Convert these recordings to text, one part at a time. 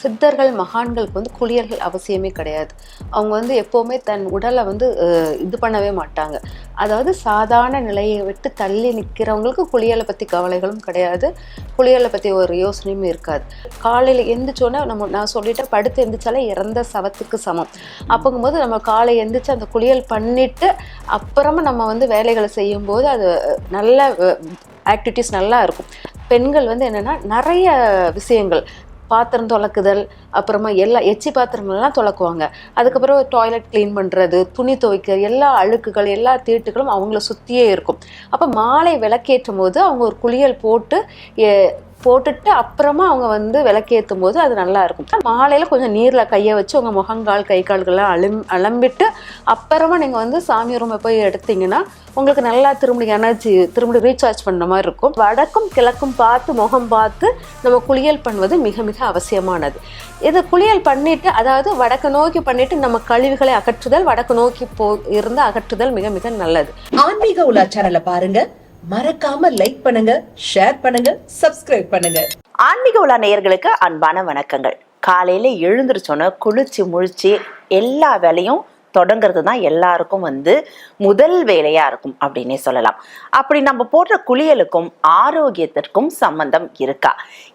சித்தர்கள் மகான்களுக்கு வந்து குளியல்கள் அவசியமே கிடையாது. அவங்க வந்து எப்போவுமே தன் உடலை வந்து இது பண்ணவே மாட்டாங்க. அதாவது சாதாரண நிலையை விட்டு தள்ளி நிற்கிறவங்களுக்கு குளியலை பற்றி கவலைகளும் கிடையாது. குளியலை பற்றி ஒரு யோசனையும் இருக்காது. காலையில் எந்திரிச்சோன்னே நம்ம நான் சொல்லிட்டேன் படுத்து எந்திரிச்சாலே இறந்த சவத்துக்கு சமம். அப்போங்கும்போது நம்ம காலை எந்திரிச்சு அந்த குளியல் பண்ணிட்டு அப்புறமா நம்ம வந்து வேலைகளை செய்யும்போது அது நல்ல ஆக்டிவிட்டீஸ் நல்லா இருக்கும். பெண்கள் வந்து என்னென்னா நிறைய விஷயங்கள் பாத்திரம் துலக்குதல் அப்புறமா எல்லா எச்சி பாத்திரமெல்லாம் துலக்குவாங்க. அதுக்கப்புறம் டாய்லெட் க்ளீன் பண்ணுறது துணி துவைக்க எல்லா அழுக்குகள் எல்லா தீட்டுகளும் அவங்கள சுற்றியே இருக்கும். அப்போ மாலை விளக்கேற்றும் போது அவங்க ஒரு குளியல் போட்டு போட்டுட்டு அப்புறமா அவங்க வந்து விளக்கேற்றும் போது அது நல்லா இருக்கும். மாலையில் கொஞ்சம் நீரில் கையை வச்சு உங்கள் முகங்கால் கை கால்கள்லாம் அலம் அலம்பிட்டு அப்புறமா நீங்கள் வந்து சாமி ரூமை போய் எடுத்தீங்கன்னா உங்களுக்கு நல்லா திரும்ப எனர்ஜி திரும்ப ரீசார்ஜ் பண்ண மாதிரி இருக்கும். வடக்கும் கிழக்கும் பார்த்து முகம் பார்த்து நம்ம குளியல் பண்ணுவது மிக மிக அவசியமானது. இது குளியல் பண்ணிட்டு அதாவது வடக்கு நோக்கி பண்ணிட்டு நம்ம கழிவுகளை அகற்றுதல் வடக்கு நோக்கி போ இருந்து அகற்றுதல் மிக மிக நல்லது. ஆன்மீக உலா சேனலை பாருங்க. மறக்காம லைக் பண்ணுங்க ஷேர் பண்ணுங்க சப்ஸ்கிரைப் பண்ணுங்க. ஆன்மீக உலா நேயர்களுக்கு அன்பான வணக்கங்கள். காலையில எழுந்திருச்சோன்னே குளிச்சு முழிச்சு எல்லா வேலையும் தொடங்குறது தான் எல்லாருக்கும் வந்து முதல் வேலையா இருக்கும் அப்படின்னே சொல்லலாம். அப்படி நம்ம போடுற குளியலுக்கும் ஆரோக்கியத்திற்கும் சம்பந்தம் இருக்கா?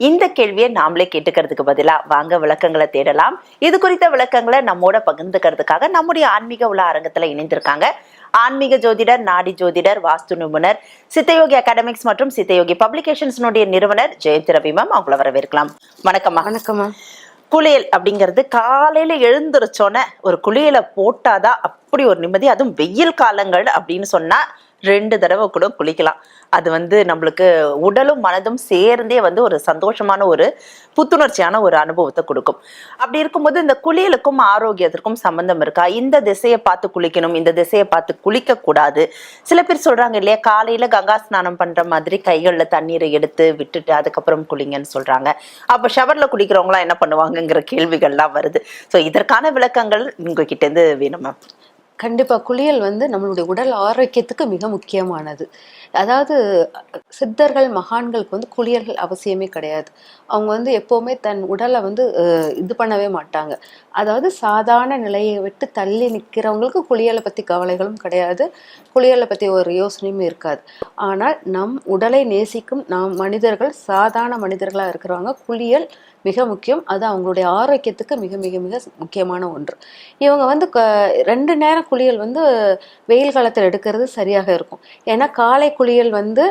இந்த கேள்வியை நாமளே கேட்டுக்கிறதுக்கு பதிலா வாங்க விளக்கங்களை தேடலாம். இது குறித்த விளக்கங்களை நம்மோட பகிர்ந்துக்கிறதுக்காக நம்முடைய ஆன்மீக உலா அரங்கத்துல இணைந்திருக்காங்க. ஆன்மீக ஜோதிடர் நாடி ஜோதிடர் வாஸ்து நிபுணர் சித்தயோகி அகாடமிக்ஸ் மற்றும் சித்தயோகி பப்ளிகேஷன்ஸ்னுடைய நிறுவனர் ஜெயந்தி ரவிமம் அவங்கள வரவேற்கலாம். வணக்கம்மா வணக்கம் குளியல் அப்படிங்கிறது காலையில எழுந்திருச்சோன்னே ஒரு குளியலை போட்டாதான் அப்படி ஒரு நிம்மதி. அதுவும் வெயில் காலங்கள் அப்படின்னு சொன்னா ரெண்டு தடவை கூட குளிக்கலாம். அது வந்து நம்மளுக்கு உடலும் மனதும் சேர்ந்தே வந்து ஒரு சந்தோஷமான ஒரு புத்துணர்ச்சியான ஒரு அனுபவத்தை கொடுக்கும். அப்படி இருக்கும்போது இந்த குளியலுக்கும் ஆரோக்கியத்திற்கும் சம்பந்தம் இருக்கா? இந்த திசையை பார்த்து குளிக்கணும் இந்த திசையை பார்த்து குளிக்க கூடாது. சில பேர் சொல்றாங்க இல்லையா காலையில கங்கா ஸ்நானம் பண்ற மாதிரி கைகள்ல தண்ணீரை எடுத்து விட்டுட்டு அதுக்கப்புறம் குளிங்கன்னு சொல்றாங்க. அப்ப ஷவர்ல குளிக்கிறவங்களாம் என்ன பண்ணுவாங்கங்கிற கேள்விகள்லாம் வருது. ஸோ இதற்கான விளக்கங்கள் உங்ககிட்ட இருந்து வேணும் மேம் கண்டிப்பாக குளியல் வந்து நம்மளுடைய உடல் ஆரோக்கியத்துக்கு மிக முக்கியமானது. அதாவது சித்தர்கள் மகான்களுக்கு வந்து குளியல்கள் அவசியமே கிடையாது. அவங்க வந்து எப்போவுமே தன் உடலை வந்து இது பண்ணவே மாட்டாங்க. அதாவது சாதாரண நிலையை விட்டு தள்ளி நிற்கிறவங்களுக்கு குளியலை பற்றி கவலைகளும் கிடையாது. குளியலை பற்றி ஒரு யோசனையும் இருக்காது. ஆனால் நம் உடலை நேசிக்கும் நாம் மனிதர்கள் சாதாரண மனிதர்களாக இருக்கிறவங்க குளியல் மிக முக்கியம். அது அவங்களுடைய ஆரோக்கியத்துக்கு மிக மிக மிக முக்கியமான ஒன்று. இவங்க வந்து ரெண்டு நேரம் குளியல் வந்து வெயில் காலத்தில் எடுக்கிறது சரியாக இருக்கும். ஏன்னா காலை குளியல் வந்து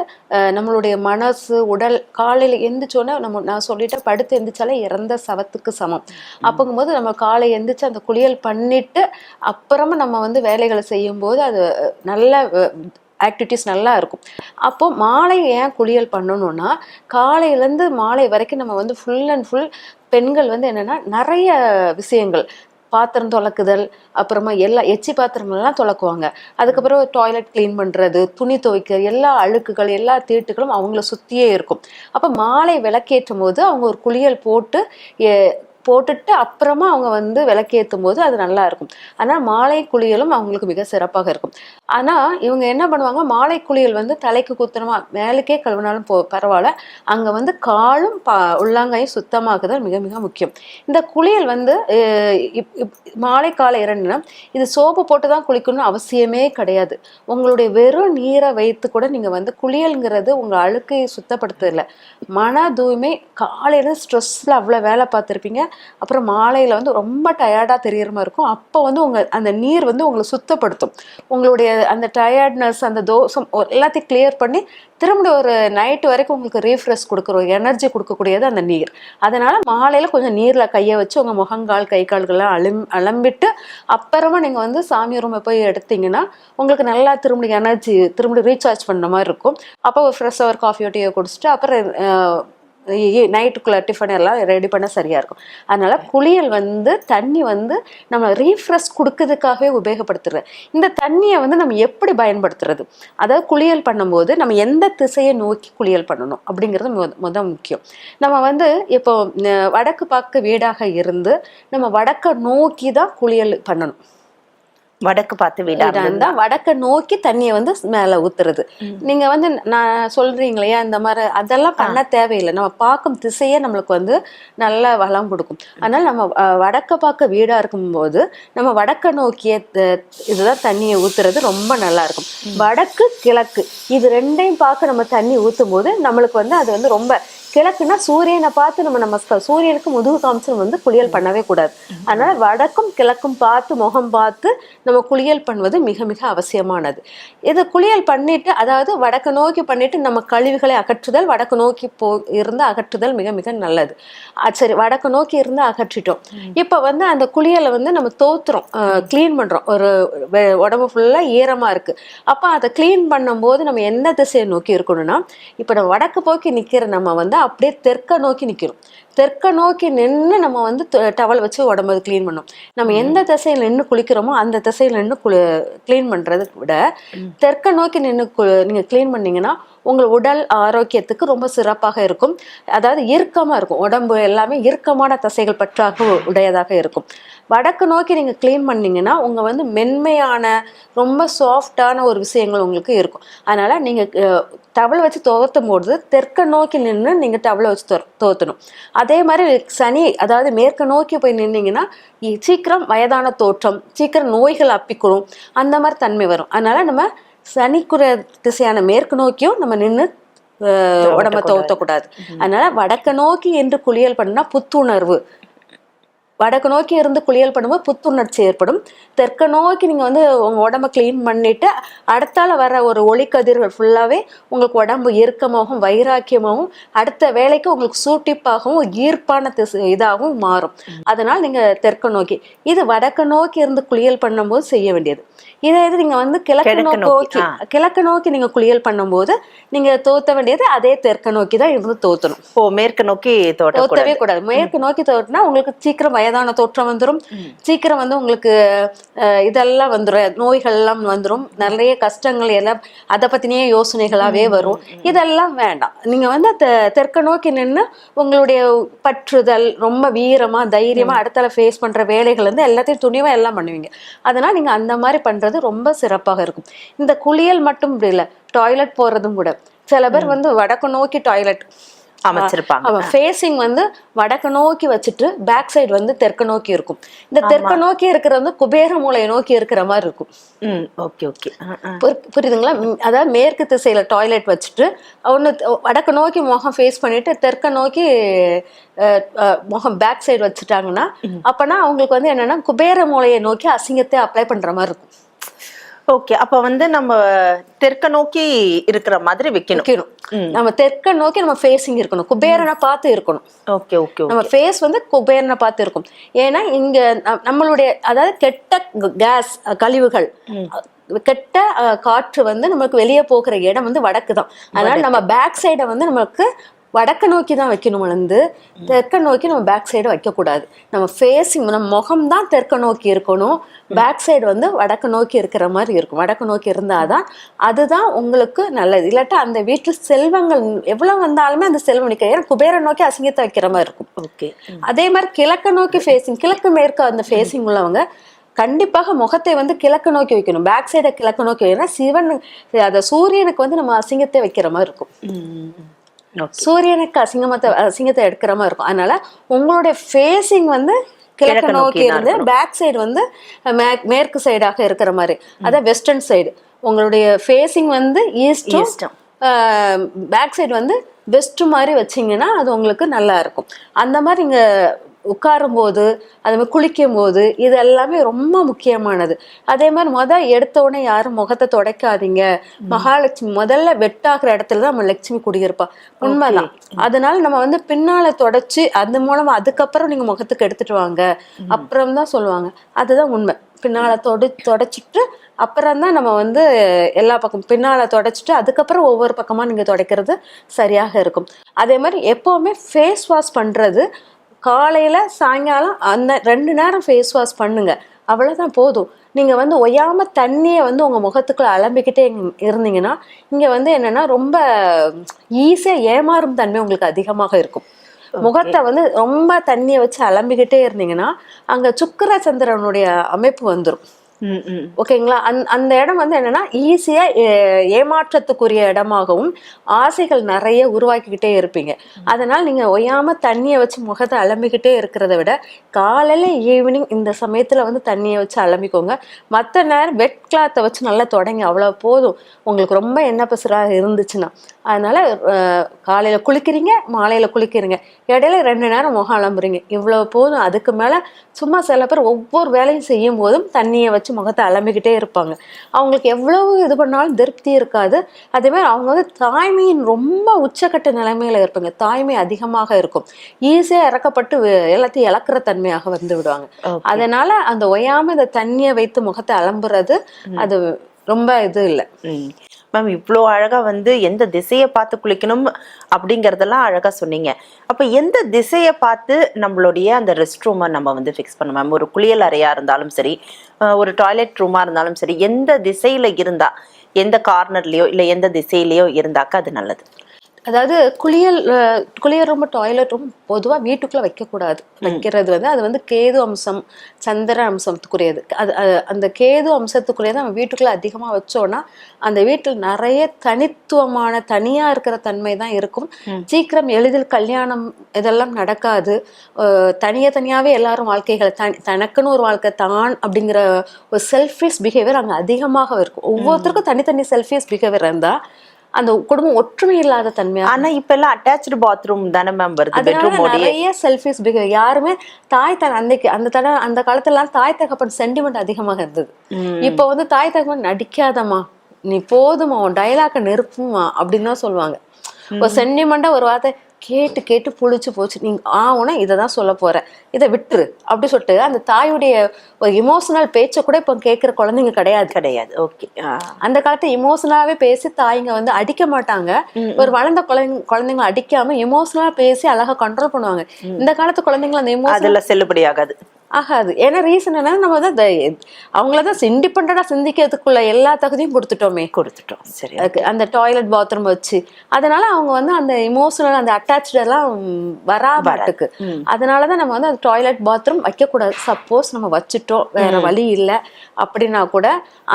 நம்மளுடைய மனசு உடல் காலையில் எந்திரிச்சோன்னே நம்ம நான் சொல்லிட்டேன் படுத்து எந்திரிச்சாலே இறந்த சவத்துக்கு சமம். அப்போங்கும்போது நம்ம காலை எந்திரிச்சு அந்த குளியல் பண்ணிட்டு அப்புறமா நம்ம வந்து வேலைகளை செய்யும்போது அது நல்ல ஆக்டிவிட்டீஸ் நல்லா இருக்கும். அப்போது மாலை ஏன் குளியல் பண்ணணும்னா காலையிலேருந்து மாலை வரைக்கும் நம்ம வந்து ஃபுல் அண்ட் ஃபுல் பெண்கள் வந்து என்னென்னா நிறைய விஷயங்கள். பாத்திரம் துலக்குதல் அப்புறமா எல்லா எச்சி பாத்திரமெல்லாம் துலக்குவாங்க. அதுக்கப்புறம் டாய்லெட் க்ளீன் பண்ணுறது துணி துவைக்க எல்லா அழுக்குகள் எல்லா தீட்டுகளும் அவங்கள சுற்றியே இருக்கும். அப்போ மாலை விளக்கேற்றும் போது அவங்க ஒரு குளியல் போட்டு போட்டுட்டு அப்புறமா அவங்க வந்து விளக்கேற்றும் போது அது நல்லா இருக்கும். ஆனால் மாலை குளியலும் அவங்களுக்கு மிக சிறப்பாக இருக்கும். ஆனால் இவங்க என்ன பண்ணுவாங்க? மாலை குளியல் வந்து தலைக்கு குத்தனமா மேலுக்கே கழுவினாலும் போ பரவாயில்ல. அங்கே வந்து காலும் பா உள்ளாங்கையும் சுத்தமாக்குதல் மிக மிக முக்கியம். இந்த குளியல் வந்து இப்- இப்- மாலை காலை இரண்டுனா இது சோப்பு போட்டு தான் குளிக்கணும்னு அவசியமே கிடையாது. உங்களுடைய வெறும் நீரை வைத்து கூட நீங்கள் வந்து குளியல்ங்கிறது உங்கள் அழுக்கையை சுத்தப்படுத்துறதில்ல மன தூய்மை காலையில் ஸ்ட்ரெஸ்ஸில் அவ்வளோ வேலை பார்த்துருப்பீங்க. அப்புறம் மாலையில் வந்து ரொம்ப டயர்டாக தெரியற மாதிரி இருக்கும். அப்போ வந்து உங்கள் அந்த நீர் வந்து உங்களை சுத்தப்படுத்தும். உங்களுடைய அந்த டயர்ட்னஸ் அந்த தோசம் எல்லாத்தையும் கிளியர் பண்ணி திரும்ப ஒரு நைட்டு வரைக்கும் உங்களுக்கு ரீஃப்ரெஷ் கொடுக்குற ஒரு எனர்ஜி கொடுக்கக்கூடியது அந்த நீர். அதனால் மாலையில் கொஞ்சம் நீரில் கையை வச்சு உங்கள் முகங்கால் கை கால்கள்லாம் அலம் அலம்பிட்டு அப்புறமா நீங்கள் வந்து சாமி ரூமை போய் எடுத்தீங்கன்னா உங்களுக்கு நல்லா திரும்ப எனர்ஜி திரும்ப ரீசார்ஜ் பண்ண மாதிரி இருக்கும். அப்போ ஒரு ஃப்ரெஷ்ஷாக ஒரு காஃபியோ டீயோ குடிச்சிட்டு அப்புறம் நைட்டுக்குள்ள டிஃபன் எல்லாம் ரெடி பண்ண சரியாக இருக்கும். அதனால் குளியல் வந்து தண்ணி வந்து நம்ம ரீஃப்ரெஷ் கொடுக்கறதுக்காகவே உபயோகப்படுத்துறது. இந்த தண்ணியை வந்து நம்ம எப்படி பயன்படுத்துறது? அதாவது குளியல் பண்ணும்போது நம்ம எந்த திசையை நோக்கி குளியல் பண்ணணும்? அப்படிங்கிறது முத முக்கியம். நம்ம வந்து இப்போ வடக்கு பார்க்க வீடாக இருந்து நம்ம வடக்கை நோக்கி தான் குளியல் பண்ணணும். வடக்கு பார்த்து வீடா வீடா இருந்தா வடக்க நோக்கி தண்ணியை வந்து மேல ஊத்துறது. நீங்க வந்து நான் சொல்றீங்க இல்லையா இந்த மாதிரி அதெல்லாம் பண்ண தேவையில்லை. நம்ம பார்க்கும் திசையே நம்மளுக்கு வந்து நல்ல வளம் கொடுக்கும். அதனால நம்ம வடக்க பார்க்க வீடா இருக்கும்போது நம்ம வடக்க நோக்கிய இதுதான் தண்ணியை ஊத்துறது ரொம்ப நல்லா இருக்கும். வடக்கு கிழக்கு இது ரெண்டையும் பார்க்க நம்ம தண்ணி ஊத்தும் போது நம்மளுக்கு வந்து அது வந்து ரொம்ப கிழக்குனா சூரியனை பார்த்து நம்ம நமஸ்காரம் சூரியனுக்கு முதுகு காமிச்சு வந்து குளியல் பண்ணவே கூடாது. அதனால வடக்கும் கிழக்கும் பார்த்து முகம் பார்த்து நம்ம குளியல் பண்ணுவது மிக மிக அவசியமானது. இது குளியல் பண்ணிட்டு அதாவது வடக்கு நோக்கி பண்ணிட்டு நம்ம கழிவுகளை அகற்றுதல் வடக்கு நோக்கி போ இருந்து அகற்றுதல் மிக மிக நல்லது. சரி வடக்கு நோக்கி இருந்து அகற்றிட்டோம். இப்போ வந்து அந்த குளியலை வந்து நம்ம தோத்துறோம். க்ளீன் பண்றோம். ஒரு உடம்பு ஃபுல்லா ஈரமா இருக்கு. அப்போ அதை க்ளீன் பண்ணும்போது நம்ம எந்த திசையை நோக்கி இருக்கணும்னா இப்போ நம்ம வடக்கு போக்கி நிக்கிற நம்ம வந்து அப்படியே தெற்க நோக்கி நிக்கிறோம். தெற்க நோக்கி நின்று நம்ம வந்து டவல் வச்சு உடம்பு க்ளீன் பண்ணோம். நம்ம எந்த திசையில் நின்று குளிக்கிறோமோ அந்த திசையில் நின்று குளி க்ளீன் பண்ணுறதை விட தெற்க நோக்கி நின்று நீங்கள் க்ளீன் பண்ணீங்கன்னா உங்கள் உடல் ஆரோக்கியத்துக்கு ரொம்ப சிறப்பாக இருக்கும். அதாவது இறுக்கமாக இருக்கும். உடம்பு எல்லாமே இறுக்கமான தசைகள் பற்றாக உடையதாக இருக்கும். வடக்கு நோக்கி நீங்கள் க்ளீன் பண்ணிங்கன்னா உங்கள் வந்து மென்மையான ரொம்ப சாஃப்டான ஒரு விஷயங்கள் உங்களுக்கு இருக்கும். அதனால் நீங்கள் டவலை வச்சு துவத்தும் போது தெற்க நோக்கி நின்று நீங்கள் டவலை வச்சு துவத்தணும் அதே மாதிரி சனி அதாவது மேற்கு நோக்கி போய் நின்னீங்கன்னா இ- சீக்கிரம் வயதான தோற்றம் சீக்கிரம் நோய்கள் அப்பிக்கணும் அந்த மாதிரி தன்மை வரும். அதனால் நம்ம சனிக்குற திசையான மேற்கு நோக்கியும் நம்ம நின்று உடம்ப துவத்தக்கூடாது அதனால வடக்க நோக்கி என்று குளியல் பண்ணா புத்துணர்வு. வடக்கு நோக்கி இருந்து குளியல் பண்ணும்போது புத்துணர்ச்சி ஏற்படும். தெற்க நோக்கி நீங்கள் வந்து உங்கள் உடம்ப க்ளீன் பண்ணிட்டு அடுத்தால வர ஒரு ஒளிக்கதிர்கள் ஃபுல்லாகவே உங்களுக்கு உடம்பு இறுக்கமாகவும் வைராக்கியமாகவும் அடுத்த வேலைக்கு உங்களுக்கு சூட்டிப்பாகவும் ஈர்ப்பான திசை இதாகவும் மாறும். அதனால் நீங்கள் தெற்க நோக்கி இது வடக்கு நோக்கி இருந்து குளியல் பண்ணும்போது செய்ய வேண்டியது. இதே இது நீங்கள் வந்து கிழக்கு நோக்கி. கிழக்கு நோக்கி நீங்கள் குளியல் பண்ணும்போது நீங்கள் தோத்த வேண்டியது அதே தெற்க நோக்கி தான் இருந்து தோத்தணும். ஓ மேற்கு நோக்கி தோத்தவே கூடாது. மேற்கு நோக்கி தோற்றினா உங்களுக்கு சீக்கிரம் வயதான தோற்றம் வந்துடும் சீக்கிரம் வந்து உங்களுக்கு இதெல்லாம் வந்துடும் நோய்கள் எல்லாம் வந்துடும் நிறைய கஷ்டங்கள் எல்லாம் அதை பத்தினே யோசனைகளாவே வரும். இதெல்லாம் வேண்டாம். நீங்க வந்து தெற்க நோக்கி நின்று உங்களுடைய பற்றுதல் ரொம்ப வீரமா தைரியமா அடுத்தால ஃபேஸ் பண்ற வேலைகள் வந்து எல்லாத்தையும் துணிவா எல்லாம் பண்ணுவீங்க. அதனால நீங்க அந்த மாதிரி பண்றது ரொம்ப சிறப்பாக இருக்கும். இந்த குளியல் மட்டும் இப்படி இல்லை டாய்லெட் போறதும் கூட. சில பேர் வந்து வடக்கு நோக்கி டாய்லெட் அமைச்சிருப்பாங்க. ஃபேஸிங் வந்து வடக்கு நோக்கி வச்சுட்டு பேக் சைடு வந்து தெற்கு நோக்கி இருக்கும். இந்த தெற்கு நோக்கி இருக்கிறது வந்து குபேர மூலையை நோக்கி இருக்கிற மாதிரி இருக்கும். Okay okay. புரி- புரியுதுங்களா? அதாவது மேற்கு திசையில டாய்லெட் வச்சுட்டு ஒன்று வடக்கு நோக்கி முகம் ஃபேஸ் பண்ணிட்டு தெற்க நோக்கி முகம் பேக் சைடு வச்சுட்டாங்கன்னா அப்பனா அவங்களுக்கு வந்து என்னன்னா குபேர மூலையை நோக்கி அசிங்கத்தை அப்ளை பண்ற மாதிரி இருக்கும். ஓகே அப்ப வந்து நம்ம தெற்க நோக்கி இருக்கிற மாதிரி வைக்கணும். வைக்கணும். நம்ம தெற்க நோக்கி நம்ம ஃபேஸிங் இருக்கணும். குபேரனை பார்த்து இருக்கணும். ஓகே ஓகே நம்ம ஃபேஸ் வந்து குபேரனை பார்த்து இருக்கும். ஏன்னா இங்க நம்மளுடைய அதாவது கெட்ட கேஸ் கழிவுகள் கெட்ட காற்று வந்து நமக்கு வெளியே போகிற இடம் வந்து வடக்கு தான் அதனால நம்ம பேக் சைடை வந்து நமக்கு வடக்கு நோக்கி தான் வைக்கணும் வந்து தெற்க நோக்கி நம்ம பேக் சைடு வைக்கக்கூடாது. நம்ம ஃபேஸிங் நம்ம முகம் தான் தெற்க நோக்கி இருக்கணும். பேக் சைடு வந்து வடக்கு நோக்கி இருக்கிற மாதிரி இருக்கும். வடக்கு நோக்கி இருந்தாதான் அதுதான் உங்களுக்கு நல்லது. இல்லாட்டா அந்த வீட்டில் செல்வங்கள் எவ்வளவு வந்தாலுமே அந்த செல்வம் நிற்க ஏன்னா குபேர நோக்கி அசிங்கத்தை வைக்கிற மாதிரி இருக்கும். ஓகே. அதே மாதிரி கிழக்கு நோக்கி ஃபேஸிங் கிழக்கு மேற்கு அந்த ஃபேஸிங் உள்ளவங்க கண்டிப்பாக முகத்தை வந்து கிழக்கு நோக்கி வைக்கணும். பேக் சைடை கிழக்கு நோக்கி வைக்கணும் சிவன் அந்த சூரியனுக்கு வந்து நம்ம அசிங்கத்தை வைக்கிற மாதிரி இருக்கும். சூரியனுக்கு அசிங்கமத்தை அசிங்கத்தை எடுக்கிற மாதிரி இருக்கும். அதனால உங்களுடைய ஃபேஸிங் வந்து கிழக்கு நோக்கி இருந்து பேக் சைடு வந்து மேற்கு சைடாக இருக்கிற மாதிரி. அதான் வெஸ்டர்ன் சைடு உங்களுடைய ஃபேஸிங் வந்து ஈஸ்டும். பேக் சைடு வந்து வெஸ்ட் மாதிரி வச்சீங்கன்னா அது உங்களுக்கு நல்லா இருக்கும். அந்த மாதிரி நீங்க உட்காரும் போது அதே மாதிரி குளிக்கும் போது இது எல்லாமே ரொம்ப முக்கியமானது. அதே மாதிரி முத எடுத்த உடனே யாரும் முகத்தை துடைக்காதீங்க. மகாலட்சுமி முதல்ல வெட்டாகிற இடத்துல தான் நம்ம லட்சுமி குடியிருப்பா. உண்மைதான். அதனால நம்ம வந்து பின்னால தொடச்சு அது மூலமா அதுக்கப்புறம் நீங்க முகத்துக்கு எடுத்துட்டு வாங்க. அப்புறம் தான் சொல்லுவாங்க. அதுதான் உண்மை. பின்னால தொடு தொடச்சிட்டு அப்புறம் தான் நம்ம வந்து எல்லா பக்கம் பின்னால தொடச்சிட்டு அதுக்கப்புறம் ஒவ்வொரு பக்கமா நீங்க துடைக்கிறது சரியாக இருக்கும். அதே மாதிரி எப்பவுமே ஃபேஸ் வாஷ் பண்றது காலையில சாயங்காலம் அந்த ரெண்டு நேரம் ஃபேஸ் வாஷ் பண்ணுங்க. அவ்வளவுதான் போதும். நீங்க வந்து ஒய்யாம தண்ணியை வந்து உங்க முகத்துக்குள்ள அலம்பிக்கிட்டே இருந்தீங்கன்னா இங்க வந்து என்னன்னா ரொம்ப ஈஸியா ஏமாறும் தன்மை உங்களுக்கு அதிகமாக இருக்கும். முகத்தை வந்து ரொம்ப தண்ணியை வச்சு அலம்பிக்கிட்டே இருந்தீங்கன்னா அங்க சுக்கிர சந்திரனுடைய அமைப்பு வந்துடும். ஓகேங்களா? அந் அந்த இடம் வந்து என்னன்னா ஈஸியா ஏமாற்றத்துக்குரிய இடமாகவும் ஆசைகள் நிறைய உருவாக்கிக்கிட்டே இருப்பீங்க. அதனால நீங்க ஒய்யாம தண்ணியை வச்சு முகத்தை அலம்பிக்கிட்டே இருக்கிறத விட காலையில ஈவினிங் இந்த சமயத்துல வந்து தண்ணியை வச்சு அலம்பிக்கோங்க. மற்ற நேரம் வெட் கிளாத்தை வச்சு நல்லா தொடங்கி அவ்வளோ போதும். உங்களுக்கு ரொம்ப எண்ணெய் பசுராக இருந்துச்சுன்னா அதனால காலையில குளிக்கிறீங்க மாலையில குளிக்கிறீங்க. இடையில ரெண்டு நேரம் முகம் அலம்புறீங்க. இவ்வளவு போதும் அதுக்கு மேல சும்மா சில பேர் ஒவ்வொரு வேலையும் செய்யும் போதும் தண்ணியை வச்சு முகத்தை அலம்பிக்கிட்டே இருப்பாங்க. அவங்களுக்கு எவ்வளவு இது பண்ணாலும் திருப்தி இருக்காது. அதே மாதிரி அவங்க வந்து தாய்மையின் ரொம்ப உச்சக்கட்ட நிலைமையில இருப்பாங்க. தாய்மை அதிகமாக இருக்கும். ஈஸியா இறக்கப்பட்டு எல்லாத்தையும் இழக்கிற தன்மையாக வந்து விடுவாங்க. அதனால அந்த ஒய்யாம இந்த தண்ணியை வைத்து முகத்தை அலம்புறது அது ரொம்ப இது இல்லை. மேம் இவ்வளோ அழகாக வந்து எந்த திசையை பார்த்து குளிக்கணும்? அப்படிங்கிறதெல்லாம் அழகாக சொன்னீங்க. அப்போ எந்த திசையை பார்த்து நம்மளுடைய அந்த ரெஸ்ட் ரூமை நம்ம வந்து ஃபிக்ஸ் பண்ணணும்? மேம் ஒரு குளியல் அறையாக இருந்தாலும் சரி ஒரு டாய்லெட் ரூமாக இருந்தாலும் சரி எந்த திசையில் இருந்தால் எந்த கார்னர்லேயோ இல்லை எந்த திசையிலையோ இருந்தாக்கா அது நல்லது. அதாவது குளியல் குளியல் ரூம் டாய்லெட் ரூம் பொதுவா வீட்டுக்குள்ள வைக்கக்கூடாது. வைக்கிறது வந்து அது வந்து கேது அம்சம் சந்திர அம்சத்துக்குரியது. அது அந்த கேது அம்சத்துக்குரியது நம்ம வீட்டுக்குள்ள அதிகமா வச்சோம்னா அந்த வீட்டில் நிறைய தனித்துவமான தனியா இருக்கிற தன்மை தான் இருக்கும். சீக்கிரம் எளிதில் கல்யாணம் இதெல்லாம் நடக்காது. அஹ், தனியா தனியாவே எல்லாரும் வாழ்க்கைகளை தனி தனக்குன்னு ஒரு வாழ்க்கை தான் அப்படிங்கிற ஒரு செல்ஃபிஷ் பிஹேவியர் அங்க அதிகமாக இருக்கும். ஒவ்வொருத்தருக்கும் தனித்தனி செல்ஃபிஷ் பிஹேவியர் இருந்தா அந்த குடும்பம் ஒற்றுமை இல்லாத தன்மையா ஆனா இப்ப எல்லாம் அட்டாச்சு பாத்ரூம் தானே மேம் வருது. பெட்ரூம் நிறைய செல்ஃபிஸ் பிஹேவ் யாருமே தாய் தன் அன்னைக்கு அந்த தட அந்த காலத்துலலாம் தாய் தகப்பன் சென்டிமெண்ட் அதிகமாக இருந்தது. இப்போ வந்து தாய் தகப்பன் நடிக்காதம்மா. நீ போதுமா உன் டைலாக்க நிறுப்புமா அப்படின்னு தான் சொல்லுவாங்க. ஒரு சென்டிமெண்டா ஒரு வார்த்தை கேட்டு கேட்டு புளிச்சு போச்சு. நீங்க ஆவுனா இதை தான் சொல்ல போற. இதை விட்டுரு. அப்படி சொல்லிட்டு அந்த தாயுடைய ஒரு இமோஷனல் பேச்சை கூட இப்போ கேட்குற குழந்தைங்க கிடையாது. கிடையாது. ஓகே. அந்த காலத்து இமோஷனலாவே பேசி தாய்ங்க வந்து அடிக்க மாட்டாங்க. ஒரு வளர்ந்த குழந்தைங்க குழந்தைங்க அடிக்காம இமோஷனலா பேசி அழகா கண்ட்ரோல் பண்ணுவாங்க. இந்த காலத்து குழந்தைங்க அந்த இமோஷனல் அதுல செல்லுபடி ஆகாது. ஏன்னா ரீசன் என்ன நம்ம தான் அவங்கள தான் இண்டிபெண்டா சிந்திக்கிறதுக்குள்ள எல்லா தகுதியும் கொடுத்துட்டோமே. கொடுத்துட்டோம். சரி அதுக்கு அந்த டாய்லெட் பாத்ரூம் வச்சு அதனால அவங்க வந்து அந்த இமோஷனல் அந்த அட்டாச்சு எல்லாம் வராமட்டுக்கு அதனால தான் நம்ம வந்து அந்த டாய்லெட் பாத்ரூம் வைக்கக்கூடாது. சப்போஸ் நம்ம வச்சுட்டோம் வேற வழி இல்லை அப்படின்னா கூட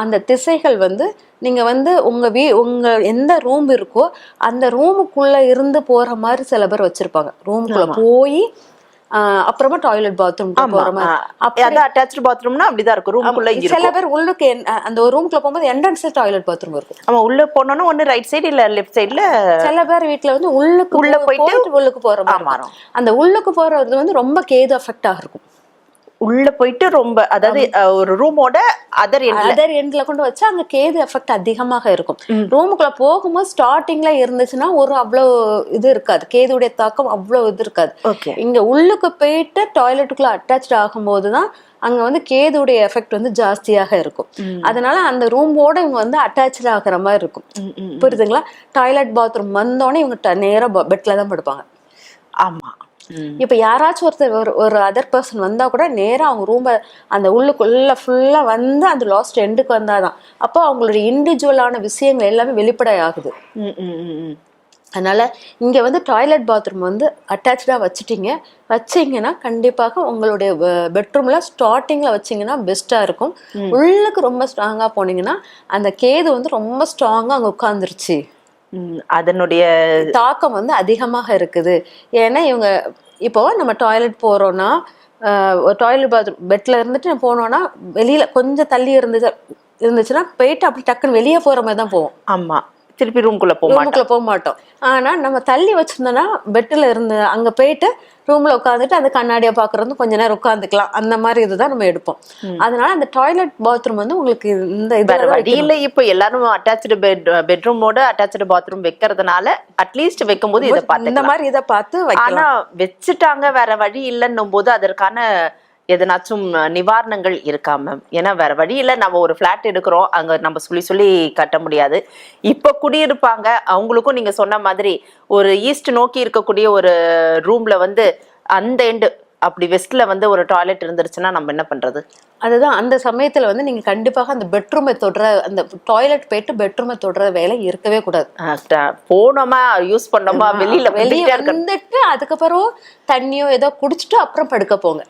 அந்த திசைகள் வந்து நீங்க வந்து உங்க வீ உங்க எந்த ரூம் இருக்கோ அந்த ரூமுக்குள்ள இருந்து போற மாதிரி சில பேர் வச்சிருப்பாங்க. ரூமுக்குள்ள போய் அப்புறமா டாய்லெட் பாத்ரூம் போற மாதிரி. அதான் அட்டாச்சு பாத்ரூம்னா அப்படிதான் இருக்கும். ரூம்குள்ள சில பேர் உள்ளுக்கு அந்த ஒரு ரூம்குள்ள போகும்போது என்ட்ரன்ஸ்ல டாய்லெட் பாத்ரூம் இருக்கும். ஆமா உள்ள போனோம்னா ஒண்ணு ரைட் சைடு இல்ல லெஃப்ட் சைடுல சில பேர் வீட்ல வந்து உள்ளுக்கு உள்ள போயிட்டு உள்ளுக்கு போற மாதிரி. அந்த உள்ளுக்கு போறது வந்து ரொம்ப கேது அஃபெக்ட் ஆகிருக்கும் உள்ள போயிட்டு ரொம்ப அதாவது ஒரு ரூமோட அதர் அதர் எண்ட்ல கொண்டு வச்சா அங்க கேது எஃபெக்ட் அதிகமாக இருக்கும். ரூமுக்குள்ள போகும்போது ஸ்டார்டிங்ல இருந்துச்சுன்னா ஒரு அவ்வளவு இது இருக்காது. கேதுடைய தாக்கம் அவ்வளவு இது இருக்காது. இங்க உள்ளுக்கு போயிட்டு டாய்லெட்டுக்குள்ள அட்டாச் ஆகும்போது தான் அங்க வந்து கேதுடைய எஃபெக்ட் வந்து ஜாஸ்தியாக இருக்கும். அதனால அந்த ரூமோட இவங்க வந்து அட்டாச் ஆகுற மாதிரி இருக்கும். புரியுதுங்களா? டாய்லெட் பாத்ரூம் வந்தோடனே இவங்க ட- நேரா பெட்ல தான் படுப்பாங்க. ஆமா. இப்ப யாராச்சும் ஒருத்தர் ஒரு அதர் பர்சன் வந்தா கூட நேரா அவங்க ரூம அந்த உள்ளுக்குள்ள ஃபுல்லா வந்து அந்த லாஸ்ட் எண்டுக்கு வந்தாதான். அப்போ அவங்களுடைய இண்டிவிஜுவலான விஷயங்கள் எல்லாமே வெளிப்படை ஆகுது. ம், ம், ம், ம். அதனால இங்க வந்து டாய்லெட் பாத்ரூம் வந்து அட்டாச்சா வச்சுட்டீங்க. வச்சீங்கன்னா கண்டிப்பாக உங்களுடைய பெட்ரூம்ல ஸ்டார்டிங்ல வச்சீங்கன்னா பெஸ்டா இருக்கும். உள்ளுக்கு ரொம்ப ஸ்ட்ராங்கா போனீங்கன்னா அந்த கேது வந்து ரொம்ப ஸ்ட்ராங்கா அங்க உட்கார்ந்துருச்சு. ம், அதனுடைய தாக்கம் வந்து அதிகமாக இருக்குது. ஏன்னா இவங்க இப்போ நம்ம டாய்லெட் போறோம்னா டாய்லெட் பாத்ரூம் பெட்ல இருந்துட்டு போனோம்னா வெளியில கொஞ்சம் தள்ளி இருந்துச்சு இருந்துச்சுன்னா போயிட்டு அப்படி டக்குன்னு வெளியே போற மாதிரி தான் போவோம். ஆமா. திருப்பி ரூம்குள்ள போக ரூமுக்குள்ள போக மாட்டோம். ஆனா நம்ம தள்ளி வச்சிருந்தோம்னா பெட்ல இருந்து அங்க போயிட்டு ரூம்ல உட்காந்துட்டு அந்த கண்ணாடியை பாக்குறது கொஞ்ச நேரம் உட்காந்துக்கலாம் அந்த மாதிரி இதுதான் நம்ம எடுப்போம். அதனால அந்த டாய்லெட் பாத்ரூம் வந்து உங்களுக்கு இந்த வேற இதுல வழி இல்ல. இப்போ எல்லாரும் அட்டாச்சு பெட் பெட்ரூமோட அட்டாச்சு பாத்ரூம் வைக்கிறதுனால அட்லீஸ்ட் வைக்கும்போது இதை இந்த பார்த்துக்கலாம். மாதிரி இதை பார்த்து வைக்கலாம். ஆனா வச்சுட்டாங்க வேற வழி இல்லைன்னும் போது அதற்கான எதனாச்சும் நிவாரணங்கள் இருக்கா மேம் ஏன்னா வேற வழியில் நம்ம ஒரு ஃபிளாட் எடுக்கிறோம். அங்கே நம்ம சொல்லி சொல்லி கட்ட முடியாது. இப்போ குடியிருப்பாங்க. அவங்களுக்கும் நீங்கள் சொன்ன மாதிரி ஒரு ஈஸ்ட் நோக்கி இருக்கக்கூடிய ஒரு ரூமில் வந்து அந்த எண்டு அப்படி வெஸ்ட்ல வந்து ஒரு டாய்லெட் இருந்துருச்சுன்னா நம்ம என்ன பண்றது? அதுதான் அந்த சமயத்துல வந்து நீங்க கண்டிப்பாக அந்த பெட்ரூமை தொடுற அந்த டாய்லெட் போயிட்டு பெட்ரூமை தொடுற வேலை இருக்கவே கூடாது. போனோமா யூஸ் பண்ணோமா வெளியில வெளியே வந்துட்டு அதுக்கப்புறம் தண்ணியோ ஏதோ குடிச்சிட்டு அப்புறம் படுக்க போங்க.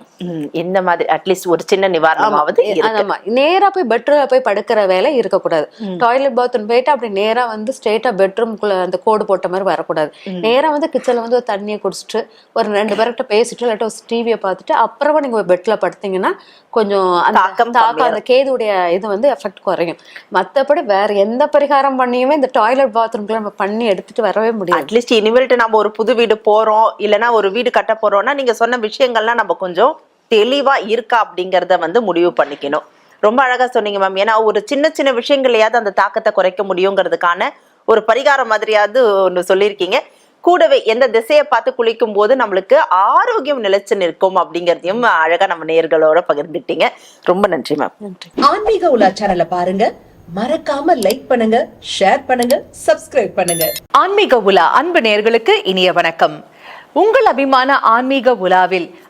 இந்த மாதிரி அட்லீஸ்ட் ஒரு சின்ன நிவாரணமாவது இருக்கு. ஆமா நேரா போய் பெட்ரூம்ல போய் படுக்கிற வேலை இருக்கக்கூடாது. டாய்லெட் பாத்ரூம் போயிட்டு அப்படி நேரா வந்து ஸ்ட்ரெயிட்டா பெட்ரூம்குள்ள அந்த கோடு போட்ட மாதிரி வரக்கூடாது. நேரா வந்து கிச்சன்ல வந்து ஒரு தண்ணியை குடிச்சிட்டு ஒரு ரெண்டு பேர்கிட்ட பேசிட்டு இல்லாட்டி ஒரு டிவியை பார்த்துட்டு அப்புறமா நீங்க பெட்ல படுத்தீங்கன்னா கொஞ்சம் அந்த தாக்கம் தாக்கம் அந்த கேதுடைய இது வந்து எஃபெக்ட் குறையும். மத்தபடி வேற எந்த பரிகாரம் பண்ணியுமே இந்த டாய்லெட் பாத்ரூம்குள்ள நம்ம பண்ணி எடுத்துட்டு வரவே முடியாது. அட்லீஸ்ட் இனிமேல்ட்டு நம்ம ஒரு புது வீடு போறோம் இல்லைன்னா ஒரு வீடு கட்ட போறோம்னா நீங்க சொன்ன விஷயங்கள்லாம் நம்ம கொஞ்சம் தெளிவா இருக்கா அப்படிங்கறத வந்து முடிவு பண்ணிக்கணும். ரொம்ப அழகா சொன்னீங்க மேம் ஏன்னா ஒரு சின்ன சின்ன விஷயங்களையாவது அந்த தாக்கத்தை குறைக்க முடியுங்கிறதுக்கான ஒரு பரிகாரம் மாதிரியாவது ஒன்று சொல்லியிருக்கீங்க. கூடவே எந்த திசையை பார்த்து குளிக்கும் போது நம்மளுக்கு ஆரோக்கியம் நிலைச்சு நிற்கும் அப்படிங்கறதையும் அழகா நம்ம நேயர்களோட பகிர்ந்துட்டீங்க ரொம்ப நன்றி மேம் நன்றி. ஆன்மீக உலா சேனலை பாருங்க. மறக்காம லைக் பண்ணுங்க ஷேர் பண்ணுங்க சப்ஸ்கிரைப் பண்ணுங்க. ஆன்மீக உலா அன்பு நேயர்களுக்கு இனிய வணக்கம். உங்கள் அபிமான ஆன்மீக உலாவில்